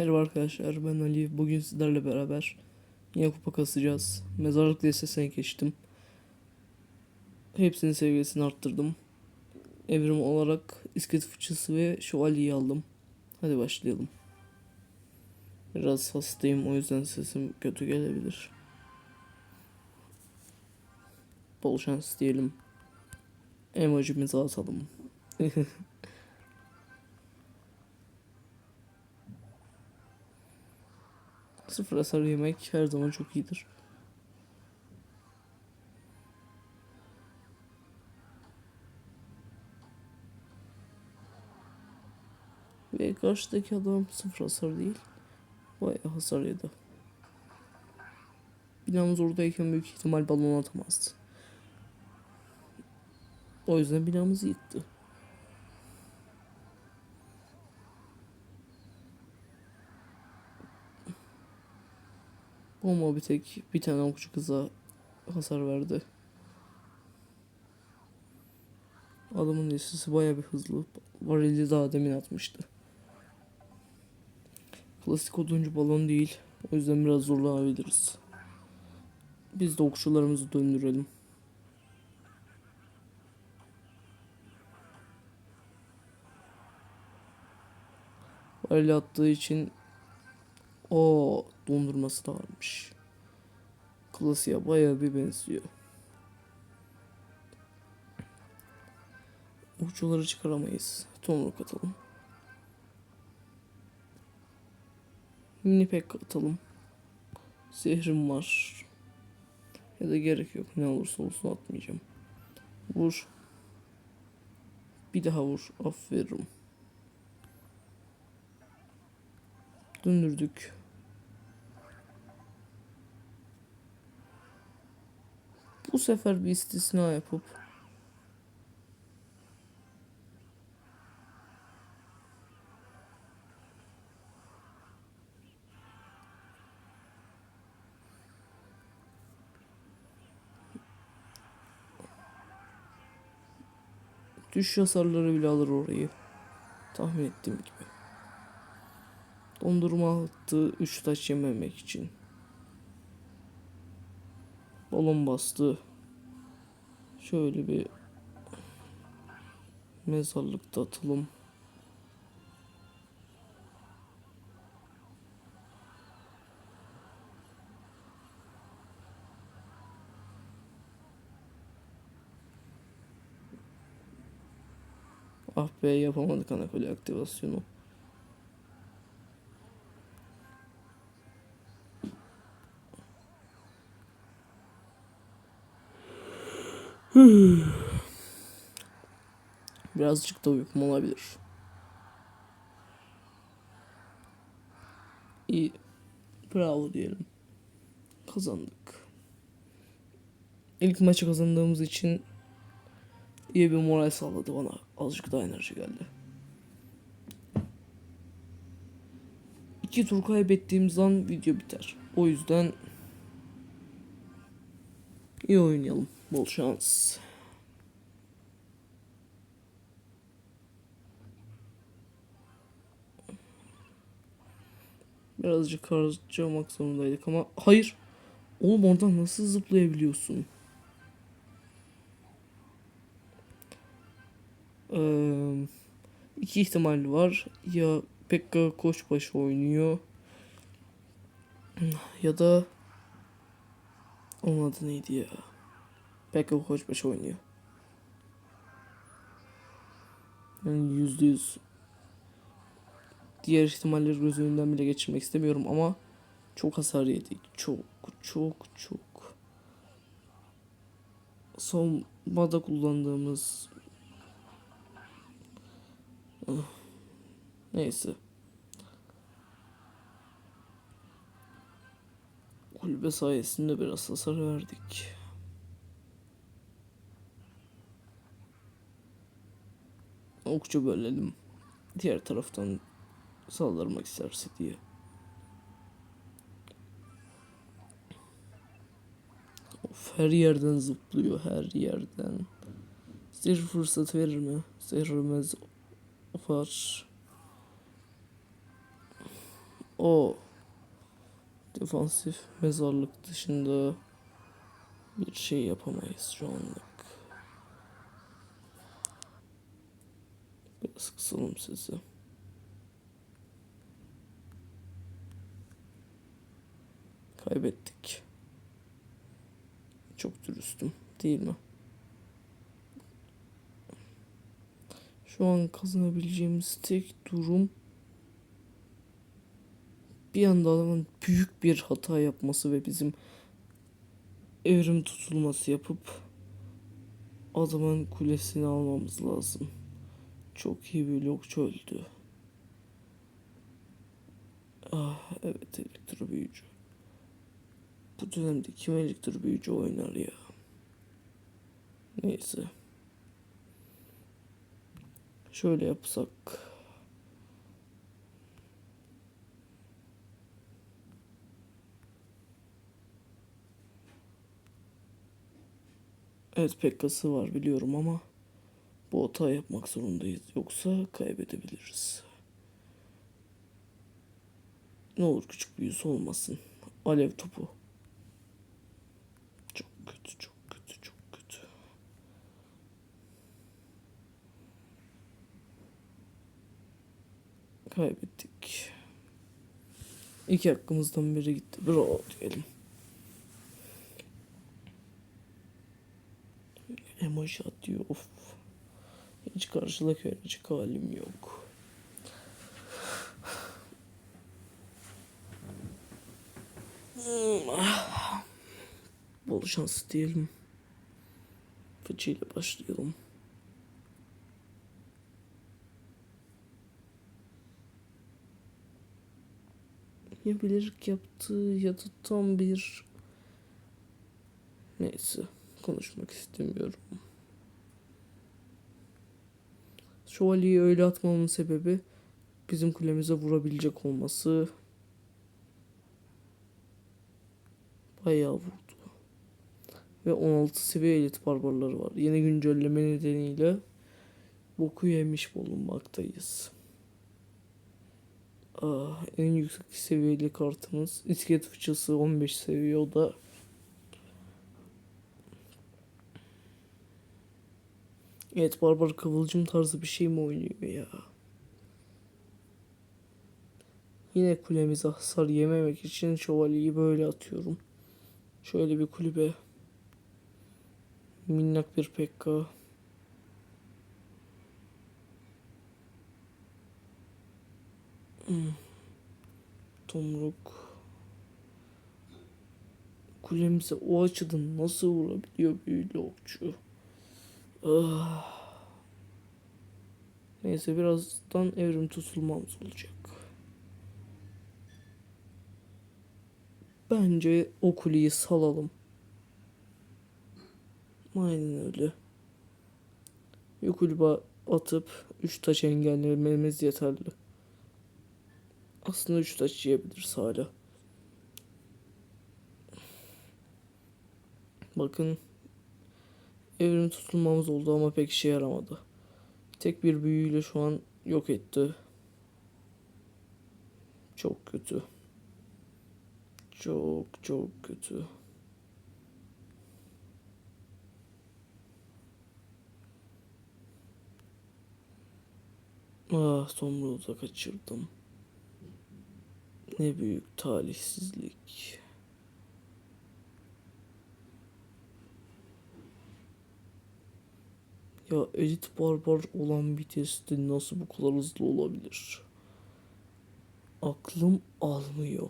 Merhaba arkadaşlar ben Ali. Bugün sizlerle beraber yine kupa kasacağız. Mezarlık listesine geçtim. Hepsinin seviyesini arttırdım. Evrim olarak iskelet fıçısı ve şövalyeyi aldım. Hadi başlayalım. Biraz hastayım o yüzden sesim kötü gelebilir. Bol şans diyelim. Emojimizi atalım. Sıfır hasar yemek her zaman çok iyidir. Ve karşıdaki adam sıfır hasar değil. Bayağı hasar yedi. Binamız oradayken büyük ihtimal balon atamazdı. O yüzden binamızı yıktı. Bomba bir tek bir tane okçu kıza hasar verdi. Adamın listesi baya bir hızlı. Varili daha demin atmıştı. Klasik oduncu balon değil. O yüzden biraz zorlanabiliriz. Biz de okçularımızı döndürelim. Varili attığı için o dondurması da varmış. Klasiğe bayağı bir benziyor. Uçuları çıkaramayız. Tomruk atalım. Mini pek atalım. Zehrim var. Ya da gerek yok. Ne olursa olsun atmayacağım. Vur. Bir daha vur. Aferin. Döndürdük. Bu sefer bir istisna yapıp Düş hasarları bile alır orayı. Tahmin ettiğim gibi. Dondurma attı 3 taş yememek için. Balon bastı. Şöyle bir mezarlıkta atalım. Ah be yapamadık anakoli aktivasyonu. Birazcık da uykum olabilir. İyi. Bravo diyelim. Kazandık. İlk maçı kazandığımız için iyi bir moral sağladı bana. Azıcık daha enerji geldi. İki tur kaybettiğimiz an video biter. O yüzden iyi oynayalım. Bol şans. Birazcık harcamak zorundaydık ama hayır. Oğlum oradan nasıl zıplayabiliyorsun? Ee, iki ihtimal var. Ya Pekka Koçbaşı oynuyor. Ya da onun adı neydi ya? Pekka Koçbaşı oynuyor. Yani yüzde yüz diğer ihtimalleri göz önünden bile geçirmek istemiyorum ama çok hasar yedik. Çok çok çok. Savunmada kullandığımız Ah. Neyse. Kulübe sayesinde biraz hasar verdik. Okçu bölelim. Diğer taraftan saldırmak isterse diye. Of her yerden zıplıyor her yerden. Zehir fırsat verir mi? Zehir vermez var. O defansif mezarlık dışında bir şey yapamayız şu anlık. Biraz kısalım sesi. Kaybettik. Çok dürüstüm değil mi? Şu an kazanabileceğimiz tek durum bir anda adamın büyük bir hata yapması ve bizim evrim tutulması yapıp adamın kulesini almamız lazım. Çok iyi bir blokçu öldü. Ah evet elektro büyücü. Bu dönemde kim elektro büyücü oynar ya? Neyse. Şöyle yapsak. Evet Pekka'sı var biliyorum ama bu hata yapmak zorundayız. Yoksa kaybedebiliriz. Ne olur küçük büyüsü olmasın. Alev topu. Çok kötü, çok kötü, çok kötü. Kaybettik. İki hakkımızdan biri gitti. Bravo diyelim. Emoji atıyor. Of. Hiç karşılık verecek halim yok. Bol şans diyelim. Fıçıyla başlayalım. Ya bilerek yaptı ya da tam bir... Neyse konuşmak istemiyorum. Şövalyeyi öyle atmamın sebebi bizim kulemize vurabilecek olması. Bayağı vurdu. Ve 16 seviye elit barbarları var. Yeni güncelleme nedeniyle boku yemiş bulunmaktayız. Ah, en yüksek seviyeli kartımız iskelet fıçısı 15 seviye o da Evet barbar kıvılcım tarzı bir şey mi oynuyor ya? Yine kulemize hasar yememek için şövalyeyi böyle atıyorum. Şöyle bir kulübe. Minnak bir pekka. Hmm. Tomruk. Kulemize o açıdan nasıl vurabiliyor büyülü okçu? Ah. Neyse birazdan evrim tutulmamız olacak. Bence o kuleyi salalım. Aynen öyle. Bir kulübe atıp 3 taş engellememiz yeterli. Aslında 3 taş yiyebiliriz hala. Bakın evrim tutulmamız oldu ama pek işe yaramadı. Tek bir büyüyle şu an yok etti. Çok kötü. Çok çok kötü. Ah Tomruğu da kaçırdım. Ne büyük talihsizlik. Ya elit barbar olan bir testi nasıl bu kadar hızlı olabilir? Aklım almıyor.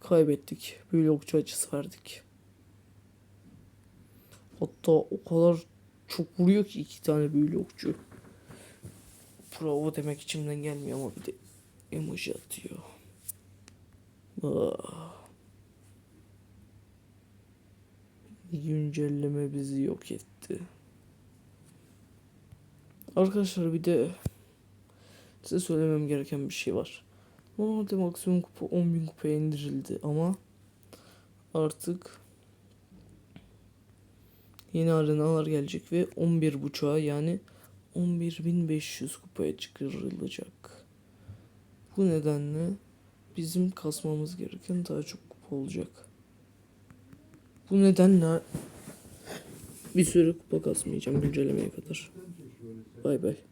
Kaybettik. Böyle okçu açısı verdik. Hatta o kadar çok vuruyor ki iki tane büyülü okçu. Bravo demek içimden gelmiyor ama bir de emoji atıyor. Ah. Güncelleme bizi yok etti. Arkadaşlar bir de size söylemem gereken bir şey var. Normalde maksimum kupa 10.000 kupaya indirildi ama artık yeni arenalar gelecek ve 11.5'a yani 11.500 kupaya çıkarılacak. Bu nedenle bizim kasmamız gereken daha çok kupa olacak. Bu nedenle bir süre kupa kasmayacağım güncellemeye kadar. Bay bay.